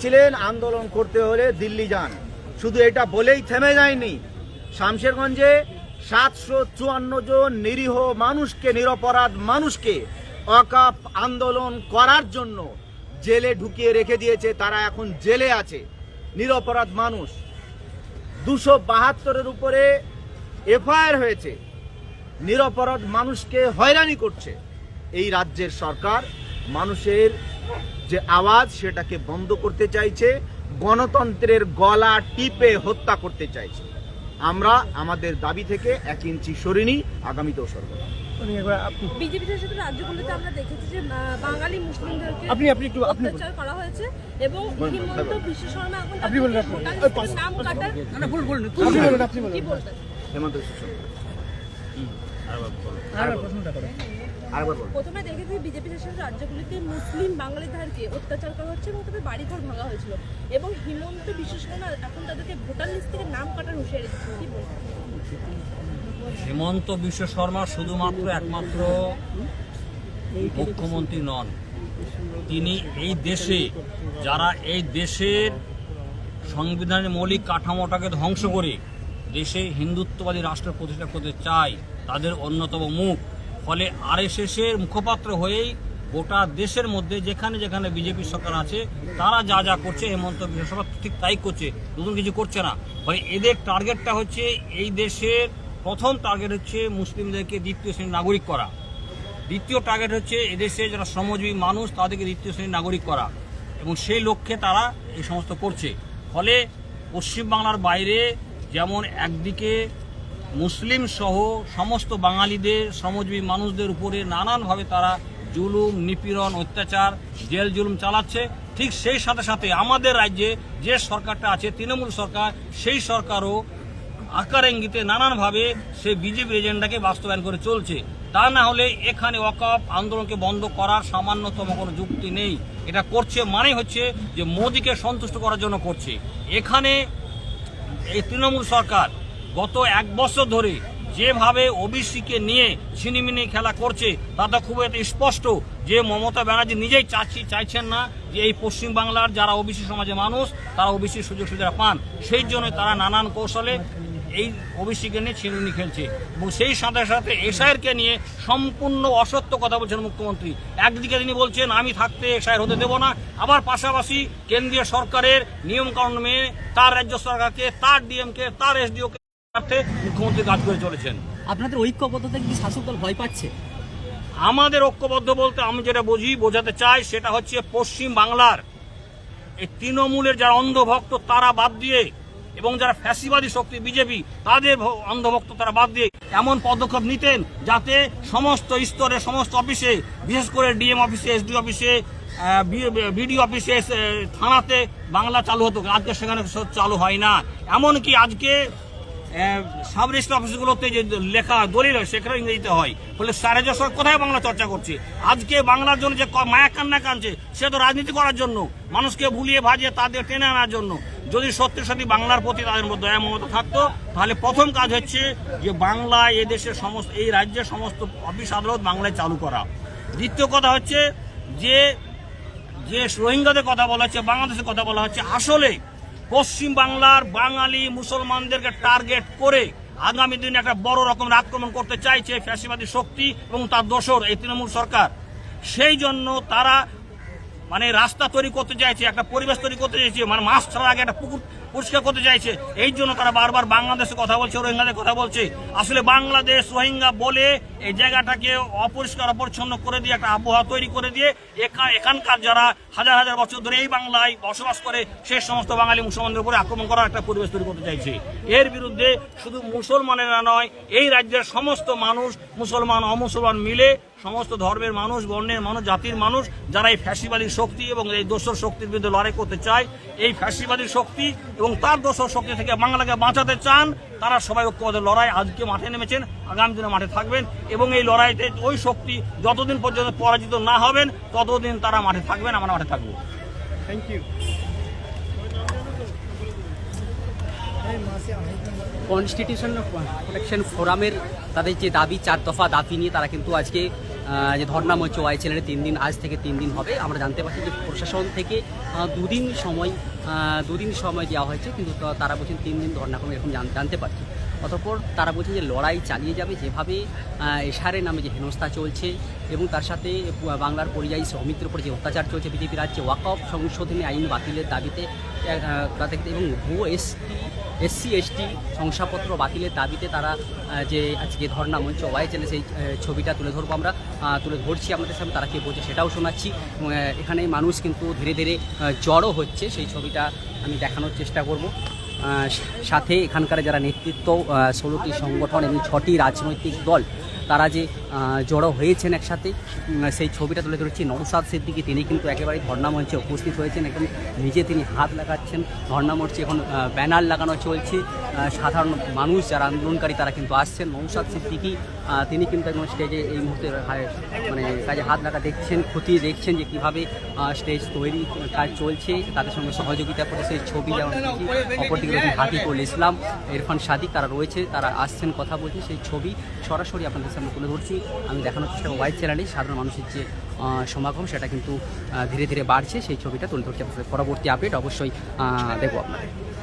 ছিলেন আন্দোলন করতে হলে দিল্লি যান। শুধু এটা বলেই থেমে যায়নি। শামশেরগঞ্জে সাতশো চুয়ান্ন জন নিরীহ মানুষকে, নিরপরাধ মানুষকে অকাপ আন্দোলন করার জন্য জেলে ঢুকিয়ে রেখে দিয়েছে। তারা এখন জেলে আছে। নিরপরাধ মানুষ। দুশো বাহাত্তরের উপরে এফআইআর হয়েছে। নিরপরাধ মানুষকে হয়রানি করছে। এই রাজ্যের সরকার মানুষের যে আওয়াজ সেটাকে বন্ধ করতে চাইছে গণতন্ত্রের গলা টিপে হত্যা করতে চাইছে। আমরা আমাদের দাবি থেকে এক ইঞ্চি সরিনি আগামীতেও সরব না। বিজেপি শাসিত আমরা দেখেছি যে বাঙালি মুসলিমদেরকে আপনি আপনি একটু আপনি করা হয়েছে এবং হিমন্ত বিশ্ব শর্মা এখন আপনি বলুন, আপনি- ভোটার ওই লিস্টে পাশে- নাম কাটার না বলুন বলুন আপনি বলুন। আপনি বলুন। কি বলতেন হেমন্ত বিশ্ব শর্মা। আরেকবার প্রশ্নটা করুন আরেকবার বলুন। প্রথমে দেখেছি বিজেপি শাসিত রাজ্যগুলিতে মুসলিম বাঙালিদেরকে অত্যাচার করা হচ্ছে এবং তাদের বাড়িঘর ভাঙা হয়েছিল। এবং হিমন্ত বিশ্ব শর্মা এখন তাদেরকে ভোটার লিস্ট থেকে নাম কাটার হুঁশিয়ারি দিচ্ছে। কি হেমন্ত বিশ্ব শর্মা শুধুমাত্র একমাত্র মুখ্যমন্ত্রী নন। তিনি এই দেশে যারা এই দেশের সংবিধানের মৌলিক কাঠামোটাকে ধ্বংস করে দেশে হিন্দুত্ববাদী রাষ্ট্র প্রতিষ্ঠা করতে চায় তাদের অন্যতম মুখ। ফলে আরএসএসের মুখপাত্র হয়েই গোটা দেশের মধ্যে যেখানে যেখানে বিজেপি সরকার আছে, তারা যা যা করছে হেমন্ত বিশ্ব শর্মা ঠিক তাই করছে, নতুন কিছু করছে না। ফলে এদের টার্গেটটা হচ্ছে, এই দেশের প্রথম টার্গেট হচ্ছে মুসলিমদেরকে দ্বিতীয় শ্রেণির নাগরিক করা। দ্বিতীয় টার্গেট হচ্ছে এদেশে যারা শ্রমজীবী মানুষ, তাদেরকে দ্বিতীয় শ্রেণির নাগরিক করা। এবং সেই লক্ষ্যে তারা এই সমস্ত করছে। ফলে পশ্চিমবাংলার বাইরে যেমন একদিকে মুসলিম সহ সমস্ত বাঙালিদের, শ্রমজীবী মানুষদের উপরে নানানভাবে তারা জুলুম, নিপীড়ন, অত্যাচার, জেল জুলুম চালাচ্ছে। ঠিক সেই সাথে সাথে আমাদের রাজ্যে যে সরকারটা আছে, তৃণমূল সরকার, সেই সরকারও আকার ইঙ্গিতে নানানভাবে সে বিজেপি এজেন্ডাকে বাস্তবায়ন করে চলছে। তা না হলে এখানে ওয়াকআপ আন্দোলনকে বন্ধ করার সামান্যতম কোনো যুক্তি নেই। এটা করছে মানে হচ্ছে যে মোদীকে সন্তুষ্ট করার জন্য করছে। এখানে এই তৃণমূল সরকার গত এক বছর ধরে যেভাবে ওবিসিকে নিয়ে ছিনিমিনি খেলা করছে, তাতে খুব স্পষ্ট যে মমতা ব্যানার্জি নিজেই চাচ্ছি চাইছেন না যে এই পশ্চিম বাংলার যারা ওবিসি সমাজে মানুষ, তারা ওবিসি সুযোগ সুবিধা পান। সেই জন্য তারা নানান কৌশলে এই ওবিসিকে নিয়ে ছিনিমিনি খেলছে। এবং সেই সাথে সাথে এসআইয়েরকে নিয়ে সম্পূর্ণ অসত্য কথা বলছেন মুখ্যমন্ত্রী। একদিকে তিনি বলছেন, আমি থাকতে এসআইয়ের হতে দেব না। আবার পাশাপাশি কেন্দ্রীয় সরকারের নিয়মকানুন মেনে তার রাজ্য সরকারকে, তার ডিএমকে তার এসডিওকে মুখ্যমন্ত্রী কাজ করে চলেছেন। আপনাদের ঐক্যবদ্ধতা কি শাসক দল ভয় পাচ্ছে? আমাদের ঐক্যবদ্ধ বলতে আমি যেটা বুঝি বোঝাতে চাই সেটা হচ্ছে পশ্চিম বাংলার এই তৃণমূলের যারা অন্ধভক্ত তারা বাদ দিয়ে এবং যারা ফ্যাসিবাদী শক্তি বিজেপি তাদের অন্ধভক্ত তারা বাদ দিয়ে এমন পদক্ষেপ নিতেন যাতে সমস্ত স্তরে সমস্ত অফিসে বিশেষ করে ডিএম অফিসে এসডি অফিসে বিডি অফিসে থানাতে বাংলা চালু হতো। আজকে সেখানে চালু হয় না। এমনকি আজকে সাব রেজিস্টার অফিসগুলোতে যে লেখা দলিল হয় সেখানে ইংরেজিতে হয়। ফলে সারে যশোর কোথায় বাংলা চর্চা করছে? আজকে বাংলার জন্য যে মায়া কান্না কানছে সে তো রাজনীতি করার জন্য। মানুষকে ভুলিয়ে ভাজিয়ে তাদের টেনে আনার জন্য। যদি সত্যি সত্যি বাংলার প্রতি তাদের মধ্যে দয়া মমতা থাকতো, তাহলে প্রথম কাজ হচ্ছে যে বাংলা এদেশের সমস্ত, এই রাজ্যের সমস্ত অফিস আদালত বাংলায় চালু করা। দ্বিতীয় কথা হচ্ছে যে যে রোহিঙ্গাদের কথা বলা হচ্ছে, বাংলাদেশের কথা বলা হচ্ছে, আসলে পশ্চিম বাংলার বাঙালি মুসলমানদেরকে টার্গেট করে আগামী দিনে একটা বড় রকমের আক্রমণ করতে চাইছে ফ্যাসিবাদী শক্তি এবং তার দোসর এই তৃণমূল সরকার। সেই জন্য তারা মানে রাস্তা তৈরি করতে চাইছে, একটা পরিবেশ তৈরি করতে চাইছে মানে মাছ ছাড়ার আগে একটা পুকুর পরিষ্কার করতে চাইছে। এই জন্য তারা বারবার বাংলাদেশে কথা বলছে, রোহিঙ্গাদের কথা বলছে। আসলে বাংলাদেশ রোহিঙ্গা বলে এই জায়গাটাকে অপরিষ্কার, অপরিচ্ছন্ন করে দিয়ে, একটা আবহাওয়া তৈরি করে দিয়ে এখা- এখানকার যারা হাজার হাজার বছর ধরে এই বাংলায় বসবাস করে সেই সমস্ত বাঙালি মুসলমানদের উপরে আক্রমণ করার একটা পরিবেশ তৈরি করতে চাইছে। এর বিরুদ্ধে শুধু মুসলমানেরা নয়, এই রাজ্যের সমস্ত মানুষ, মুসলমান, অমুসলমান মিলে সমস্ত ধর্মের মানুষ, বর্ণের মানুষ, জাতির মানুষ, যারা এই ফ্যাসিবাদী শক্তি এবং এই দোসর শক্তির বিরুদ্ধে লড়াই করতে চায়, এই ফ্যাসিবাদী শক্তি এবং তার দোসর শক্তি থেকে বাংলাকে বাঁচাতে চান তারা সবাই ঐক্যবদ্ধ। লড়াই আজকে মাঠে নেমেছেন আগামী দিনে মাঠে থাকবেন এবং এই লড়াইতে ওই শক্তি যতদিন পর্যন্ত পরাজিত না হবেন ততদিন তারা মাঠে থাকবেন আমরা মাঠে থাকব। থ্যাংক ইউ কনস্টিটিউশন প্রোটেকশন ফোরামের তাদের যে দাবি চার দফা দাবি নিয়ে তারা কিন্তু আজকে যে ধর্ণা মঞ্চ ওয়াই চ্যানেলে তিন দিন, আজ থেকে তিন দিন হবে। আমরা জানতে পারছি যে প্রশাসন থেকে দুদিন সময় দুদিন সময় দেওয়া হয়েছে, কিন্তু তারা বলছেন তিন দিন ধর্ণা করবে এরকম জান- জানতে পারছি। অতঃপর তারা বলছেন যে লড়াই চালিয়ে যাবে যেভাবে এশারের নামে যে হেনস্থা চলছে, এবং তার সাথে বাংলার পরিযায়ী শ্রমিকদের উপর যে অত্যাচার চলছে বিজেপি রাজ্যে, ওয়াকফ সংশোধনী আইন বাতিলের দাবিতে এবং ভুয়ো এসটি এসসি, এসটি শংসাপত্র বাতিলের দাবিতে তারা যে আজকে ধর্ণা মঞ্চ ওয়াই চ্যানেল সেই ছবিটা তুলে ধরবো আমরা তুলে ধরছি আমাদের সামনে, তারা কে বলছে সেটাও শোনাচ্ছি। এখানে মানুষ কিন্তু ধীরে ধীরে জড়ো হচ্ছে, সেই ছবিটা আমি দেখানোর চেষ্টা করব। সাথে এখানকার যারা নেতৃত্ব ষোলোটি সংগঠন এবং ছটি রাজনৈতিক দল তারা যে জড়ো হয়েছেন একসাথে সেই ছবিটা তুলে ধরেছি নরসাদ সিদ্দিকি। তিনি কিন্তু একেবারে ধর্ণা মঞ্চে উপস্থিত হয়েছেন একদম নিজে তিনি হাত লাগাচ্ছেন। ধর্ণা মঞ্চে এখন ব্যানার লাগানো চলছে। সাধারণ মানুষ যারা আন্দোলনকারী তারা কিন্তু আসছেন। নৌসাদ সিদ্দিকি তিনি কিন্তু একদম স্টেজে এই মুহূর্তে মানে কাজে হাত লাগা দেখছেন, খতিয়ে দেখছেন যে কীভাবে স্টেজ তৈরি, কাজ চলছে। তাদের সঙ্গে সহযোগিতা করে সেই ছবি যেমন অপরদিকে রয়েছেন হাতিকুল ইসলাম ইরফান সাদিক তারা রয়েছে, তারা আসছেন কথা বলছেন সেই ছবি সরাসরি আপনাদের সামনে তুলে ধরছি। আমি দেখানোর চেষ্টা ওয়াইড চ্যানেলে সাধারণ মানুষের যে সমাগম, সেটা কিন্তু ধীরে ধীরে বাড়ছে। সেই ছবিটা তুলে ধরছি পরবর্তী আপডেট অবশ্যই দেখব আপনাদের।